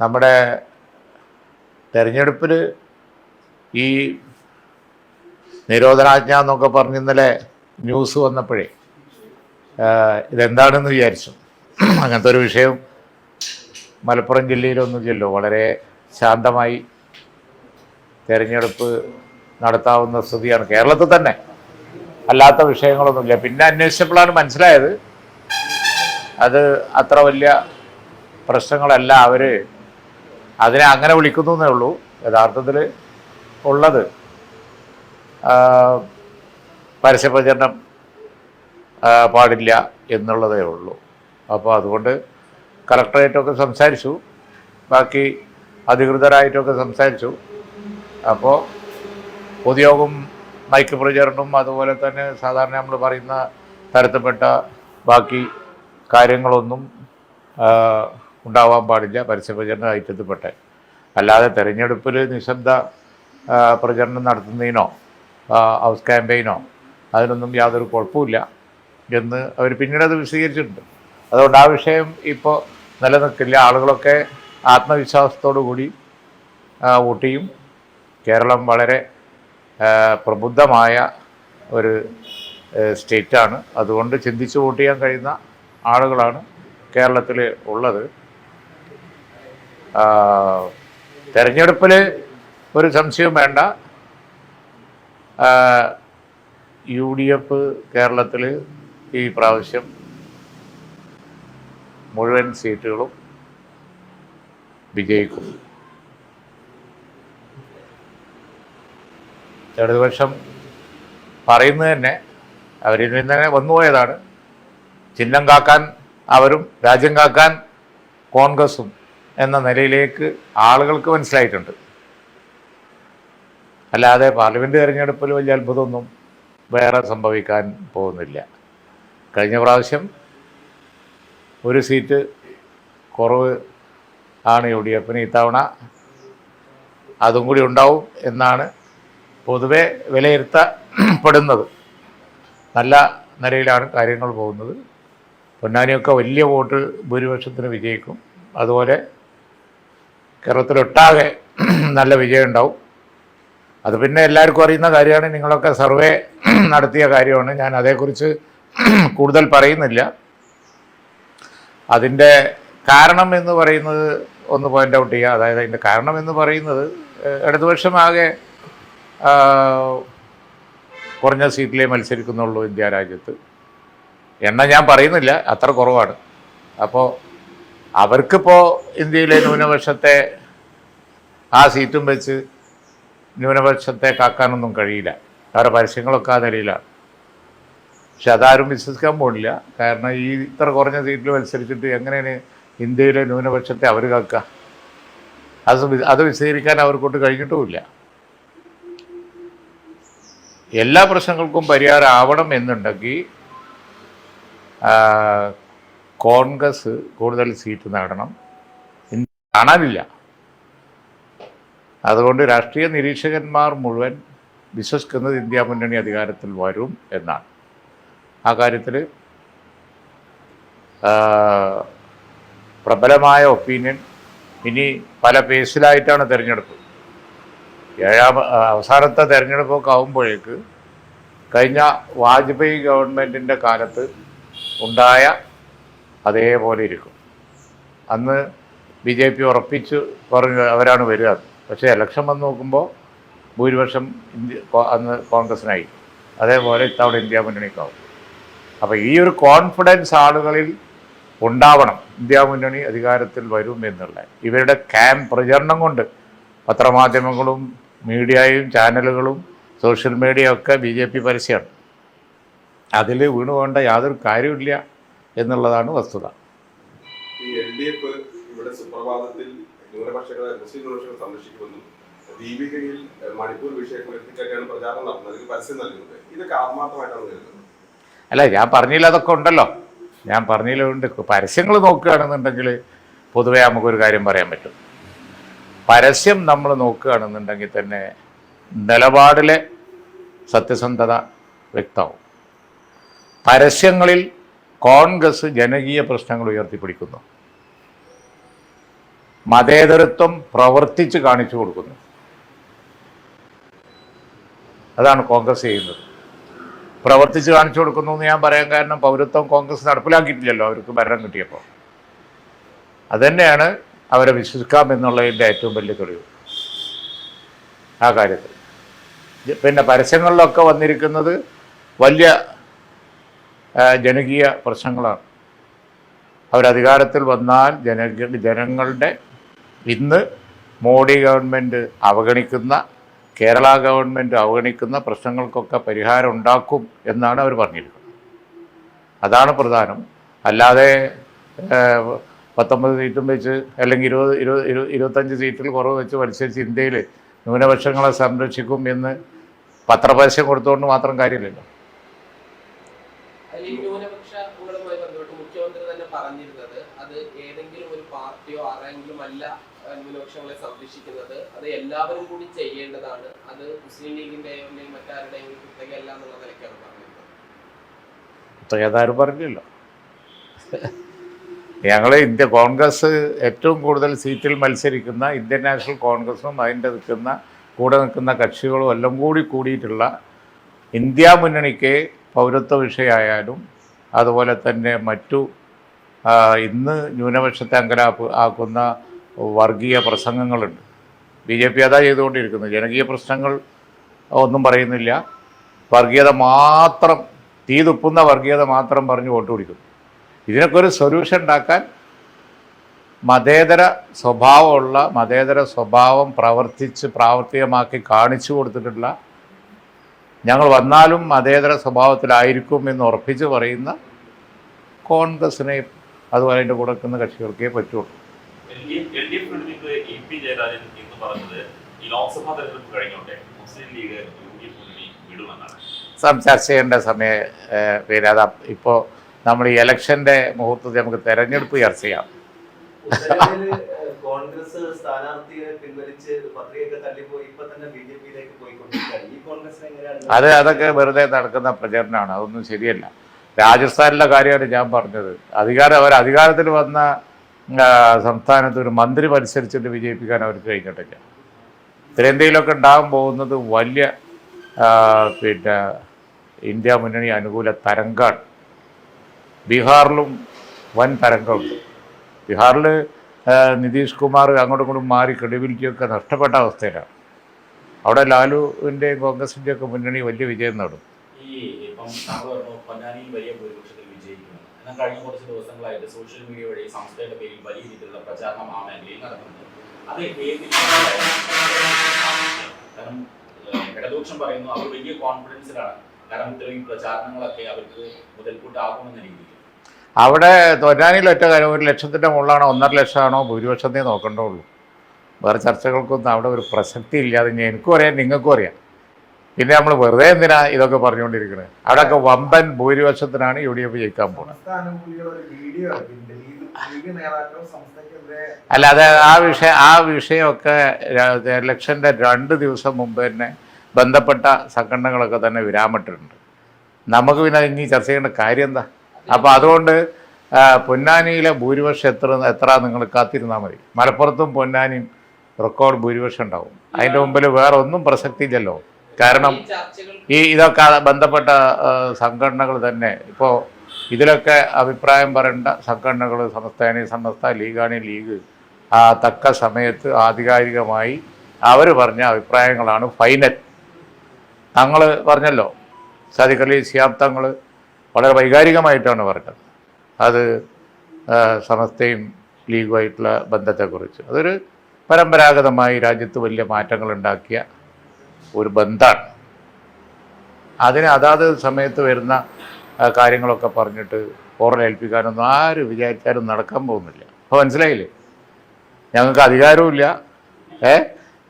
നമ്മുടെ തെരഞ്ഞെടുപ്പിൽ ഈ നിരോധനാജ്ഞ എന്നൊക്കെ പറഞ്ഞ് ഇന്നലെ ന്യൂസ് വന്നപ്പോഴേ ഇതെന്താണെന്ന് വിചാരിച്ചു. അങ്ങനത്തെ ഒരു വിഷയം മലപ്പുറം ജില്ലയിലൊന്നും ചെല്ലോ വളരെ ശാന്തമായി തെരഞ്ഞെടുപ്പ് നടത്താവുന്ന സ്ഥിതിയാണ്. കേരളത്തിൽ തന്നെ അല്ലാത്ത വിഷയങ്ങളൊന്നുമില്ല. പിന്നെ അന്വേഷിച്ചപ്പോഴാണ് മനസ്സിലായത്. അത് അത്ര വലിയ പ്രശ്നങ്ങളല്ല. അവർ അതിനെ അങ്ങനെ വിളിക്കുന്നു എന്നേ ഉള്ളൂ യഥാർത്ഥത്തിൽ ഉള്ളത്. പരസ്യപ്രചരണം പാടില്ല എന്നുള്ളതേ ഉള്ളൂ. അപ്പോൾ അതുകൊണ്ട് കളക്ടറേറ്റൊക്കെ സംസാരിച്ചു ബാക്കി അധികൃതരായിട്ടൊക്കെ സംസാരിച്ചു. അപ്പോൾ പൊതുയോഗം മൈക്ക് പ്രചരണവും അതുപോലെ തന്നെ സാധാരണ നമ്മൾ പറയുന്ന തരത്തിൽപ്പെട്ട ബാക്കി കാര്യങ്ങളൊന്നും ഉണ്ടാവാൻ പാടില്ല പരസ്യപ്രചരണ ഐറ്റത്തിൽപ്പെട്ടെ അല്ലാതെ തെരഞ്ഞെടുപ്പിൽ നിശബ്ദ പ്രചരണം നടത്തുന്നതിനോ ഹൗസ് ക്യാമ്പയിനോ അതിനൊന്നും യാതൊരു കുഴപ്പമില്ല എന്ന് അവർ പിന്നീട് അത് വിശദീകരിച്ചിട്ടുണ്ട്. അതുകൊണ്ട് ആ വിഷയം ഇപ്പോൾ നിലനിൽക്കില്ല. ആളുകളൊക്കെ ആത്മവിശ്വാസത്തോടു കൂടി വോട്ട് കേരളം വളരെ പ്രബുദ്ധമായ ഒരു സ്റ്റേറ്റാണ്. അതുകൊണ്ട് ചിന്തിച്ച് വോട്ട് ചെയ്യാൻ കഴിയുന്ന ആളുകളാണ് കേരളത്തിൽ ഉള്ളത്. തെരഞ്ഞെടുപ്പിൽ ഒരു സംശയവും വേണ്ട. യു ഡി എഫ് കേരളത്തിൽ ഈ പ്രാവശ്യം മുഴുവൻ സീറ്റുകളും വിജയിക്കും. ഇടതുപക്ഷം പറയുന്നത് തന്നെ അവരിൽ നിന്ന് തന്നെ വന്നുപോയതാണ്. ചിഹ്നം കാക്കാൻ അവരും രാജ്യം കാക്കാൻ കോൺഗ്രസും എന്ന നിലയിലേക്ക് ആളുകൾക്ക് മനസ്സിലായിട്ടുണ്ട്. അല്ലാതെ പാർലമെന്റ് തിരഞ്ഞെടുപ്പിൽ വലിയ അത്ഭുതമൊന്നും വേറെ സംഭവിക്കാൻ പോകുന്നില്ല. കഴിഞ്ഞ പ്രാവശ്യം ഒരു സീറ്റ് കുറവ് ആണ് യു ഡി എഫിന് ഇത്തവണ. അതും കൂടി ഉണ്ടാവും എന്നാണ് പൊതുവെ വിലയിരുത്തപ്പെടുന്നത്. നല്ല നിലയിലാണ് കാര്യങ്ങൾ പോകുന്നത്. പൊന്നാനിയൊക്കെ വലിയ വോട്ട് ഭൂരിപക്ഷത്തിന് വിജയിക്കും. അതുപോലെ കേരളത്തിലൊട്ടാകെ നല്ല വിജയം ഉണ്ടാവും അത് പിന്നെ എല്ലാവർക്കും അറിയുന്ന കാര്യമാണ് നിങ്ങളൊക്കെ സർവേ നടത്തിയ കാര്യമാണ്. ഞാൻ അതേക്കുറിച്ച് കൂടുതൽ പറയുന്നില്ല. അതിന്റെ കാരണം എന്ന് പറയുന്നത് ഒന്ന് പോയിന്റ് ഔട്ട് ചെയ്യുക. അതായത് അതിന്റെ കാരണം എന്ന് പറയുന്നത് ഇടതുപക്ഷമാകെ കുറഞ്ഞ സീറ്റിലേ മത്സരിക്കുന്നുള്ളൂ ഇന്ത്യ രാജ്യത്ത്. എണ്ണ ഞാൻ പറയുന്നില്ല അത്ര കുറവാണ്. അപ്പോൾ അവർക്കിപ്പോൾ ഇന്ത്യയിലെ ന്യൂനപക്ഷത്തെ ആ സീറ്റും വെച്ച് ന്യൂനപക്ഷത്തെ കാക്കാനൊന്നും കഴിയില്ല. അവരുടെ പരസ്യങ്ങളൊക്കെ ആ നിലയിലാണ് പക്ഷെ അതാരും വിശ്വസിക്കാൻ പോണില്ല. കാരണം ഈ ഇത്ര കുറഞ്ഞ സീറ്റിൽ മത്സരിച്ചിട്ട് എങ്ങനെയാണ് ഇന്ത്യയിലെ ന്യൂനപക്ഷത്തെ അവർ കാക്ക? അത് അത് വിശദീകരിക്കാൻ അവർക്കൊട്ട് കഴിഞ്ഞിട്ടുമില്ല. എല്ലാ പ്രശ്നങ്ങൾക്കും പരിഹാരം ആവണം എന്നുണ്ടെങ്കിൽ കോൺഗ്രസ് കൂടുതൽ സീറ്റ് നേടണം കാണാനില്ല. അതുകൊണ്ട് രാഷ്ട്രീയ നിരീക്ഷകന്മാർ മുഴുവൻ വിശ്വസിക്കുന്നത് ഇന്ത്യ മുന്നണി അധികാരത്തിൽ വരും എന്നാണ്. ആ കാര്യത്തിൽ പ്രബലമായ ഒപ്പീനിയൻ ഇനി പല പേസിലായിട്ടാണ് തിരഞ്ഞെടുപ്പ്. ഏഴാം അവസാനത്തെ തിരഞ്ഞെടുപ്പൊക്കെ ആകുമ്പോഴേക്ക് കഴിഞ്ഞ വാജ്പേയി ഗവൺമെന്റിന്റെ കാലത്ത് ഉണ്ടായ അതേപോലെ ഇരിക്കും. അന്ന് ബി ജെ പി ഉറപ്പിച്ച് പറഞ്ഞു അവരാണ് വരിക. പക്ഷേ ഇലക്ഷൻ വന്ന് നോക്കുമ്പോൾ ഭൂരിപക്ഷം ഇന്ത്യ അന്ന് കോൺഗ്രസിനായി അതേപോലെ ഇത്തവണ ഇന്ത്യ മുന്നണിക്കാവും. അപ്പോൾ ഈ ഒരു കോൺഫിഡൻസ് ആളുകളിൽ ഉണ്ടാവണം. ഇന്ത്യ മുന്നണി അധികാരത്തിൽ വരും എന്നുള്ള. ഇവരുടെ ക്യാമ്പ് പ്രചരണം കൊണ്ട് പത്രമാധ്യമങ്ങളും മീഡിയയും ചാനലുകളും സോഷ്യൽ മീഡിയ ഒക്കെ ബി ജെ പി പരസ്യമാണ് അതിൽ വീണു പോകേണ്ട യാതൊരു കാര്യമില്ല എന്നുള്ളതാണ് വസ്തുത. ഈ എൽ ഡി എഫ് ഇവിടെ സുപ്രഭാതത്തിൽ ന്യൂനപക്ഷങ്ങളെ മുസ്ലിം ന്യൂനപക്ഷങ്ങളെ സംരക്ഷിക്കുമെന്നും ദീപികയിൽ ഏഹ്, മണിപ്പൂർ വിഷയം ഉയർത്തിക്കാറ്റാണ് പ്രചാരണം നടത്തുന്നത് ഇതിന് പരസ്യം നൽകുന്നത് ഇതൊക്കെ ആത്മാർത്ഥമായിട്ടാണ് കരുതുന്നത്. അല്ല ഞാൻ പറഞ്ഞില്ല അതൊക്കെ ഉണ്ടല്ലോ. ഞാൻ പറഞ്ഞില്ലുണ്ട് പരസ്യങ്ങൾ നോക്കുകയാണെന്നുണ്ടെങ്കിൽ പൊതുവേ നമുക്കൊരു കാര്യം പറയാൻ പറ്റും. പരസ്യം നമ്മൾ നോക്കുകയാണെന്നുണ്ടെങ്കിൽ തന്നെ നിലപാടിലെ സത്യസന്ധത വ്യക്തമാവും. പരസ്യങ്ങളിൽ കോൺഗ്രസ് ജനകീയ പ്രശ്നങ്ങൾ ഉയർത്തിപ്പിടിക്കുന്നു. മതേതരത്വം പ്രവർത്തിച്ച് കാണിച്ചു കൊടുക്കുന്നു. അതാണ് കോൺഗ്രസ് ചെയ്യുന്നത്. പ്രവർത്തിച്ച് കാണിച്ചു കൊടുക്കുന്നു എന്ന് ഞാൻ പറയാൻ കാരണം പൗരത്വം കോൺഗ്രസ് നടപ്പിലാക്കിയിട്ടില്ലല്ലോ അവർക്ക് ഭരണം കിട്ടിയപ്പോൾ. അതുതന്നെയാണ് അവരെ വിശ്വസിക്കാം എന്നുള്ളതിന്റെ ഏറ്റവും വലിയ തെളിവ്. ആ കാര്യത്തിൽ. പിന്നെ പരസ്യങ്ങളിലൊക്കെ വന്നിരിക്കുന്നത് വലിയ ജനകീയ പ്രശ്നങ്ങളാണ്. അവരധികാരത്തിൽ വന്നാൽ ജന ജനങ്ങളുടെ ഇന്ന് മോഡി ഗവൺമെന്റ് അവഗണിക്കുന്ന കേരള ഗവൺമെന്റ് അവഗണിക്കുന്ന പ്രശ്നങ്ങൾക്കൊക്കെ പരിഹാരം ഉണ്ടാക്കും എന്നാണ് അവർ പറഞ്ഞിരിക്കുന്നത്. അതാണ് പ്രധാനം. അല്ലാതെ പത്തൊമ്പത് സീറ്റും വെച്ച് അല്ലെങ്കിൽ ഇരുപത് ഇരുപത് ഇരു ഇരുപത്തഞ്ച് സീറ്റിൽ കുറവ് വെച്ച് മത്സരിച്ച് ഇന്ത്യയിൽ ന്യൂനപക്ഷങ്ങളെ സംരക്ഷിക്കും എന്ന് പത്രപരസ്യം കൊടുത്തുകൊണ്ട് മാത്രം കാര്യമില്ലല്ലോ. ഈ ന്യൂനപക്ഷങ്ങളുമായി ബന്ധപ്പെട്ട് മുഖ്യമന്ത്രി തന്നെ പറഞ്ഞിരുന്നത് അത് ഏതെങ്കിലും ഒരു പാർട്ടിയോ ആരെങ്കിലും അല്ല ന്യൂനപക്ഷങ്ങളെ സംരക്ഷിക്കുന്നത് അത് എല്ലാവരും കൂടി ചെയ്യേണ്ടതാണ്. അത് മുസ്ലിം ലീഗിന്റെയോ അല്ലെങ്കിൽ മറ്റാരുടെയും ഒരു കുത്തകയല്ല എന്നുള്ള നിലയ്ക്കാണ് പറഞ്ഞിരുന്നത്. പറഞ്ഞില്ലല്ലോ. ഞങ്ങൾ ഇന്ത്യ കോൺഗ്രസ് ഏറ്റവും കൂടുതൽ സീറ്റിൽ മത്സരിക്കുന്ന ഇന്ത്യൻ നാഷണൽ കോൺഗ്രസും അതിന്റെ നിൽക്കുന്ന കൂടെ നിൽക്കുന്ന കക്ഷികളും എല്ലാം കൂടി കൂടിയിട്ടുള്ള ഇന്ത്യ മുന്നണിക്ക് പൗരത്വ വിഷയമായാലും അതുപോലെ തന്നെ മറ്റു ഇന്ന് ന്യൂനപക്ഷത്തെ അങ്കലാപ്പ് ആക്കുന്ന വർഗീയ പ്രസംഗങ്ങളുണ്ട്. ബി ജെ പി അതാ ചെയ്തുകൊണ്ടിരിക്കുന്നത് ജനകീയ പ്രശ്നങ്ങൾ ഒന്നും പറയുന്നില്ല. വർഗീയത മാത്രം തീ തുപ്പുന്ന വർഗീയത മാത്രം പറഞ്ഞ് വോട്ട് പിടിക്കുന്നു ഇതിനൊക്കെ ഒരു സൊല്യൂഷൻ ഉണ്ടാക്കാൻ മതേതര സ്വഭാവമുള്ള മതേതര സ്വഭാവം പ്രവർത്തിച്ച് പ്രാവർത്തികമാക്കി കാണിച്ചു കൊടുത്തിട്ടുള്ള ഞങ്ങൾ വന്നാലും മതേതര സ്വഭാവത്തിലായിരിക്കും എന്ന് ഉറപ്പിച്ച് പറയുന്ന കോൺഗ്രസിനെ അതുപോലെ അതിന്റെ കൂടെ നിൽക്കുന്ന കക്ഷികൾക്കേ പറ്റുള്ളൂ. ചർച്ച ചെയ്യേണ്ട സമയ പിന്നെ ഇപ്പോ ഇപ്പോൾ നമ്മൾ ഈ ഇലക്ഷന്റെ മുഹൂർത്തത്തിൽ നമുക്ക് തെരഞ്ഞെടുപ്പ് ചർച്ച ചെയ്യാം. കോൺഗ്രസ് സ്ഥാനാർത്ഥിയെ പിൻവലിച്ച് പത്രികയൊക്കെ തള്ളിപ്പോയി ഇപ്പൊ തന്നെ ബി ജെ പിയിലേക്ക് പോയിക്കൊണ്ടിരിക്കുകയാണ്. ഈ കോൺഗ്രസ് എങ്ങനെയാണ് അത് അതൊക്കെ വെറുതെ നടക്കുന്ന പ്രചരണമാണ്. അതൊന്നും ശരിയല്ല. രാജസ്ഥാനിലെ കാര്യമാണ് ഞാൻ പറഞ്ഞത്. അധികാരം അവർ അധികാരത്തിൽ വന്ന സംസ്ഥാനത്ത് ഒരു മന്ത്രി മത്സരിച്ചിട്ട് വിജയിപ്പിക്കാൻ അവർക്ക് കഴിഞ്ഞിട്ടില്ല. ഉത്തരേന്ത്യയിലൊക്കെ ഉണ്ടാകാൻ പോകുന്നത് വലിയ പിന്നെ ഇന്ത്യ മുന്നണി അനുകൂല തരംഗാണ്. ബീഹാറിലും വൻ തരംഗമുണ്ട്. ബീഹാറിൽ നിതീഷ് കുമാർ അങ്ങോട്ടും ഇങ്ങോട്ടും മാറി ക്രെഡിബിലിറ്റിയൊക്കെ നഷ്ടപ്പെട്ട അവസ്ഥയിലാണ്. അവിടെ ലാലുവിന്റെയും കോൺഗ്രസിന്റെയും ഒക്കെ മുന്നണി വലിയ വിജയം നേടും. ഈ വലിയ കഴിഞ്ഞ കുറച്ച് സോഷ്യൽ മീഡിയ വഴി പേരിൽ വലിയ കാരണം ഇടതുപക്ഷം പറയുന്നു അവർ വലിയ കോൺഫിഡൻസിലാണ് കാരണം ഇത്രയും പ്രചാരണങ്ങളൊക്കെ അവർക്ക് മുതൽക്കൂട്ടാകുമെന്ന രീതിയിൽ. അവിടെ തൊന്നാനിയിൽ ഒറ്റ കാര്യം ഒരു ലക്ഷത്തിന്റെ മുകളിലാണോ ഒന്നര ലക്ഷമാണോ ഭൂരിപക്ഷത്തെ നോക്കേണ്ടുള്ളൂ വേറെ ചർച്ചകൾക്കൊന്നും അവിടെ ഒരു പ്രസക്തി ഇല്ലാതെ ഞാൻ എനിക്കും അറിയാം നിങ്ങൾക്കും അറിയാം. പിന്നെ നമ്മൾ വെറുതെ എന്തിനാ ഇതൊക്കെ പറഞ്ഞുകൊണ്ടിരിക്കുന്നത് അവിടെയൊക്കെ വമ്പൻ ഭൂരിപക്ഷത്തിനാണ് യു ഡി എഫ് ജയിക്കാൻ പോകുന്നത് അല്ല അത് ആ വിഷയം ആ വിഷയമൊക്കെ ഇലക്ഷന്റെ രണ്ട് ദിവസം മുമ്പ് തന്നെ ബന്ധപ്പെട്ട സംഘടനകളൊക്കെ തന്നെ വിരാമിട്ടിട്ടുണ്ട്. നമുക്ക് പിന്നെ ഇനി ചർച്ച ചെയ്യേണ്ട കാര്യം എന്താ? അപ്പോൾ അതുകൊണ്ട് പൊന്നാനിയിലെ ഭൂരിപക്ഷം എത്ര എത്ര നിങ്ങൾ കാത്തിരുന്നാൽ മതി. മലപ്പുറത്തും പൊന്നാനിയും റെക്കോർഡ് ഭൂരിപക്ഷം ഉണ്ടാവും. അതിന്റെ മുമ്പിൽ വേറെ ഒന്നും പ്രസക്തി ഇല്ലല്ലോ കാരണം ഈ ഇതൊക്കെ ബന്ധപ്പെട്ട സംഘടനകൾ തന്നെ ഇപ്പോൾ ഇതിലൊക്കെ അഭിപ്രായം പറയേണ്ട സംഘടനകൾ സംസ്ഥാന സമസ്ത ലീഗാണി ലീഗ് ആ തക്ക സമയത്ത് ആധികാരികമായി അവർ പറഞ്ഞ അഭിപ്രായങ്ങളാണ് ഫൈനൽ തങ്ങൾ പറഞ്ഞല്ലോ സതികളി സിയാബ് തങ്ങൾ വളരെ വൈകാരികമായിട്ടാണ് പറഞ്ഞത്. അത് സമസ്തയും ലീഗുമായിട്ടുള്ള ബന്ധത്തെക്കുറിച്ച്. അതൊരു പരമ്പരാഗതമായി രാജ്യത്ത് വലിയ മാറ്റങ്ങൾ ഉണ്ടാക്കിയ ഒരു ബന്ധമാണ് അതിന് അതാത് സമയത്ത് വരുന്ന കാര്യങ്ങളൊക്കെ പറഞ്ഞിട്ട് പോറൽ ഏൽപ്പിക്കാനൊന്നും ആരും വിചാരിച്ചാലും നടക്കാൻ പോകുന്നില്ല. അപ്പോൾ മനസ്സിലായില്ലേ? ഞങ്ങൾക്ക് അധികാരവുമില്ല. ഏ?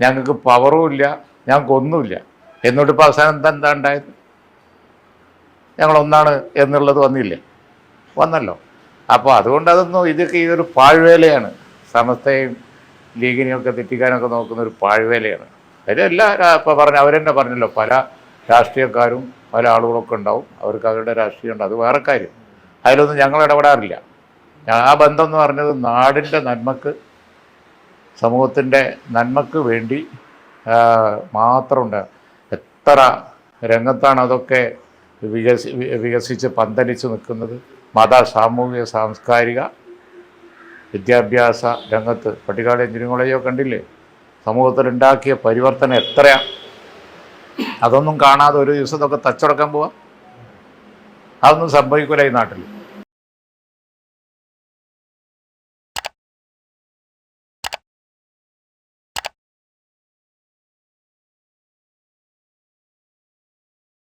ഞങ്ങൾക്ക് പവറുമില്ല. ഞങ്ങൾക്കൊന്നുമില്ല. എന്നോട്ടിപ്പോൾ അവസാനം എന്താ ഉണ്ടായത്? ഞങ്ങളൊന്നാണ് എന്നുള്ളത് വന്നില്ലേ? വന്നല്ലോ. അപ്പോൾ അതുകൊണ്ട് അതൊന്നും ഇതൊക്കെ ഒരു പാഴ്വേലയാണ്. സമസ്തയും ലീഗിനെയൊക്കെ തെറ്റിക്കാനൊക്കെ നോക്കുന്ന ഒരു പാഴ്വേലയാണ്. അതിലെല്ലാ ഇപ്പോൾ പറഞ്ഞ അവരെന്നെ പറഞ്ഞല്ലോ പല രാഷ്ട്രീയക്കാരും പല ആളുകളൊക്കെ ഉണ്ടാവും. അവർക്ക് അവരുടെ രാഷ്ട്രീയം ഉണ്ട്. അത് വേറെ കാര്യം. അതിലൊന്നും ഞങ്ങൾ ഇടപെടാറില്ല. ആ ബന്ധം എന്ന് പറഞ്ഞത് നാടിന്റെ നന്മക്ക് സമൂഹത്തിന്റെ നന്മക്ക് വേണ്ടി മാത്രമുണ്ട് എത്ര രംഗത്താണ് അതൊക്കെ വികസി വികസിച്ച് പന്തലിച്ച് നിൽക്കുന്നത് മത സാമൂഹിക സാംസ്കാരിക വിദ്യാഭ്യാസ രംഗത്ത്. പട്ടിക്കാട് എഞ്ചിനീയറിംഗ് കോളേജോ കണ്ടില്ലേ? സമൂഹത്തിലുണ്ടാക്കിയ പരിവർത്തനം എത്രയാണ് അതൊന്നും കാണാതെ ഒരു ദിവസം ഇതൊക്കെ തച്ചുടക്കാൻ പോവാ. അതൊന്നും സംഭവിക്കില്ല ഈ നാട്ടിൽ